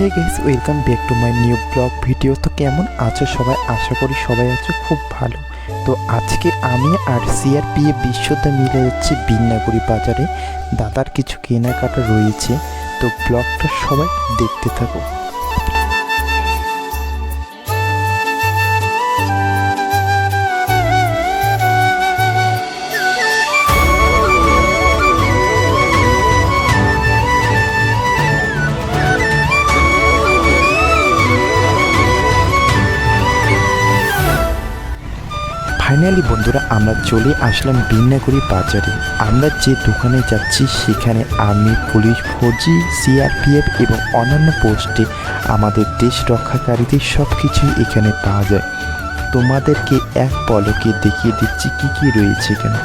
Hey guys welcome back to my new blog video তো কেমন আছো সবাই? আশা করি সবাই আছো খুব ভালো। তো আজকে আমি আর সিআরপিএ বিশ্বতে মিলে যাচ্ছি বিন্নাগুড়ি বাজারে। দাদার কিছু কেনাকাটা রয়েছে। তো ব্লগটা সবাই দেখতে থাকো। ফাইনালি বন্ধুরা, আমরা চলে আসলাম বিন্নাগুড়ি বাজারে। আমরা যে দোকানে যাচ্ছি, সেখানে আর্মি পুলিশ, ফৌজি, সিআরপিএফ এবং অন্যান্য পোস্টে আমাদের দেশ রক্ষাকারীদের সব কিছুই এখানে পাওয়া যায়। তোমাদেরকে এক পলকে দেখিয়ে দিচ্ছি কি কি রয়েছে এখানে।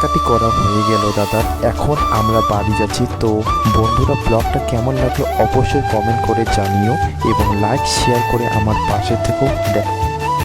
কেনাকাটি করা হয়ে গেল, দাদা। এখন আমরা বাড়ি যাচ্ছি। তো বন্ধুরা, ব্লগটা কেমন লাগল অবশ্যই কমেন্ট করে জানিও এবং লাইক শেয়ার করে আমার পাশে থেকেও দেখ